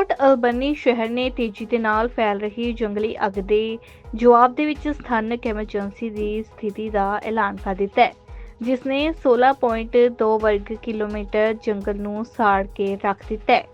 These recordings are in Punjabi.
ਪੋਰਟ ਅਲਬਨੀ ਸ਼ਹਿਰ ਨੇ ਤੇਜ਼ੀ ਦੇ ਨਾਲ ਫੈਲ ਰਹੀ ਜੰਗਲੀ ਅੱਗ ਦੇ ਜਵਾਬ ਦੇ ਵਿੱਚ ਸਥਾਨਕ ਐਮਰਜੈਂਸੀ ਦੀ ਸਥਿਤੀ ਦਾ ਐਲਾਨ ਕਰ ਦਿੱਤਾ ਹੈ, ਜਿਸ ਨੇ 16.2 ਵਰਗ ਕਿਲੋਮੀਟਰ ਜੰਗਲ ਨੂੰ ਸਾੜ ਕੇ ਰੱਖ ਦਿੱਤਾ ਹੈ।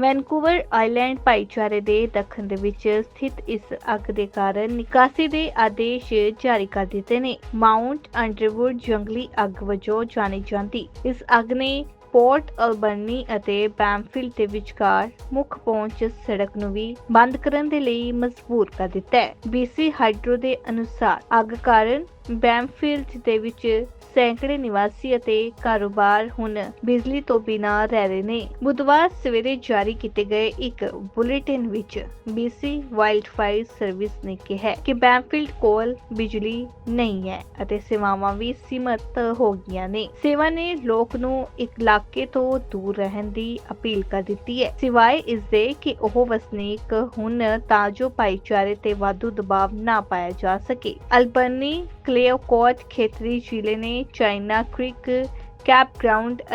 ਵੈਨਕੂਵਰ ਆਈਲੈਂਡ ਭਾਈਚਾਰੇ ਦੇ ਦੱਖਣ ਦੇ ਵਿੱਚ ਸਥਿਤ ਇਸ ਅੱਗ ਦੇ ਕਾਰਨ ਨਿਕਾਸੀ ਦੇ ਆਦੇਸ਼ ਜਾਰੀ ਕਰ ਦਿੱਤੇ ਨੇ। ਮਾਉਂਟ ਅੰਡਰਵੁੱਡ ਜੰਗਲੀ ਅੱਗ ਵਜੋਂ ਜਾਣੀ ਜਾਂਦੀ। ਇਸ ਅੱਗ ਨੇ ਪੋਰਟ ਅਲਬਰਨੀ ਅਤੇ ਬੈਮਫੀਲਡ ਦੇ ਵਿਚਕਾਰ ਮੁੱਖ ਪਹੁੰਚ ਸੜਕ ਨੂੰ ਵੀ ਬੰਦ ਕਰਨ ਦੇ ਲਈ ਮਜਬੂਰ ਕਰ ਦਿੱਤਾ ਹੈ। ਬੀਸੀ ਹਾਈਡਰੋ ਦੇ ਅਨੁਸਾਰ ਅੱਗ ਕਾਰਨ ਬੈਮਫੀਲਡ ਦੇ ਵਿੱਚ ਸੈਂਕੜੇ ਨਿਵਾਸੀ ਅਤੇ ਕਾਰੋਬਾਰ ਹੁਣ ਬਿਜਲੀ ਤੋਂ ਬਿਨਾਂ ਰਹਿ ਰਹੇ ਨੇ। ਬੁੱਧਵਾਰ ਸਵੇਰੇ ਜਾਰੀ ਕੀਤੇ ਗਏ ਇੱਕ ਬੁਲੇਟਿਨ ਵਿੱਚ BC ਵਾਈਲਡ ਸਰਵਿਸ ਨੇ ਕਿਹਾ ਹੈ ਕਿ ਬੈਮਫੀਲਡ ਕੋਲ ਬਿਜਲੀ ਨਹੀਂ ਹੈ ਅਤੇ ਸੇਵਾਵਾਂ ਵੀ ਸੀਮਤ ਹੋ ਗਈਆਂ ਨੇ। ਸੇਵਾ ਨੇ ਲੋਕ ਨੂੰ ਇੱਕ ਇਲਾਕੇ ਤੋਂ ਦੂਰ ਰਹਿਣ ਦੀ ਅਪੀਲ ਕਰ ਦਿੱਤੀ ਹੈ। ਸਿਵਾਏ ਇਸ ਦੇ ਕਿ ਉਹ ਵਸਨੀਕ ਹੁਣ ਤਾਂ ਜੋ ਭਾਈਚਾਰੇ ਤੇ ਵਾਧੂ ਦਬਾਅ ਨਾ ਪਾਇਆ ਜਾ ਸਕੇ। ਅਲਬਰਨੀ ਕਲੇਓਕੋਟ ਖੇਤਰੀ ਜ਼ਿਲ੍ਹੇ ਨੇ ਚਾਈਨਾ ਕ੍ਰਿਕ ਕੈਪ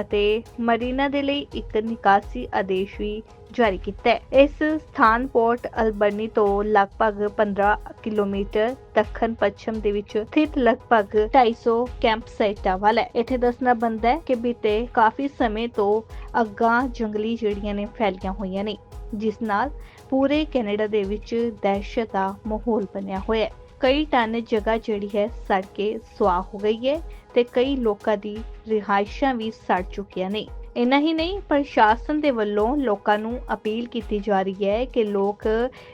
ਅਤੇ ਮਰੀਨਾ ਦੇ ਲਈ ਇੱਕ ਨਿਕਾਸੀ ਆਦੇਸ਼ ਵੀ ਜਾਰੀ ਕੀਤਾ ਹੈ। ਇਸ ਸਥਾਨ ਪੋਰਟ ਅਲਬਰਨੀ ਤੋਂ ਲਗਭਗ 15 ਕਿਲੋਮੀਟਰ ਦੱਖਣ ਪੱਛਮ ਦੇ ਵਿੱਚ ਸਥਿਤ ਲਗਭਗ 250 ਕੈਂਪ ਸਾਈਟਾਂ ਵਾਲਾ ਹੈ। ਇੱਥੇ ਦੱਸਣਾ ਬੰਦਾ ਹੈ ਕਿ ਬੀਤੇ ਕਾਫੀ ਸਮੇਂ ਤੋਂ ਅੱਗਾਂ ਜੰਗਲੀ ਜਿਹੜੀਆਂ ਨੇ ਫੈਲੀਆਂ ਹੋਈਆਂ ਨੇ, ਜਿਸ ਨਾਲ ਪੂਰੇ ਕੈਨੇਡਾ ਦੇ ਵਿੱਚ ਦਹਿਸ਼ਤ ਦਾ ਮਾਹੌਲ ਬਣਿਆ ਹੋਇਆ ਹੈ। ਕਈ ਟਨ ਜਗ੍ਹਾ ਜਿਹੜੀ ਹੈ ਸੜ ਕੇ ਸੁਆਹ ਹੋ ਗਈ ਹੈ ਤੇ ਕਈ ਲੋਕਾਂ ਦੀ ਰਿਹਾਇਸ਼ਾਂ ਵੀ ਸੜ ਚੁੱਕੀਆਂ ਨੇ। ਇੰਨਾ ਹੀ ਨਹੀਂ, ਪ੍ਰਸ਼ਾਸਨ ਦੇ ਵੱਲੋਂ ਲੋਕਾਂ ਨੂੰ ਅਪੀਲ ਕੀਤੀ ਜਾ ਰਹੀ ਹੈ ਕਿ ਲੋਕ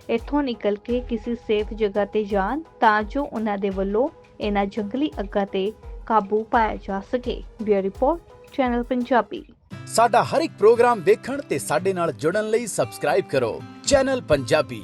ਇੱਥੋਂ ਨਿਕਲ ਕੇ ਕਿਸੇ ਸੇਫ ਜਗ੍ਹਾ ਤੇ ਜਾਣ ਤਾਂ ਜੋ ਉਹਨਾਂ ਦੇ ਵੱਲੋਂ ਇਹਨਾਂ ਜੰਗਲੀ ਅੱਗਾਂ ਤੇ ਕਾਬੂ ਪਾਇਆ ਜਾ ਸਕੇ। Bureau report, channel Punjabi. ਸਾਡਾ ਹਰ ਇੱਕ ਪ੍ਰੋਗਰਾਮ ਦੇਖਣ ਤੇ ਸਾਡੇ ਨਾਲ ਜੁੜਨ ਲਈ ਸਬਸਕ੍ਰਾਈਬ ਕਰੋ ਚੈਨਲ ਪੰਜਾਬੀ।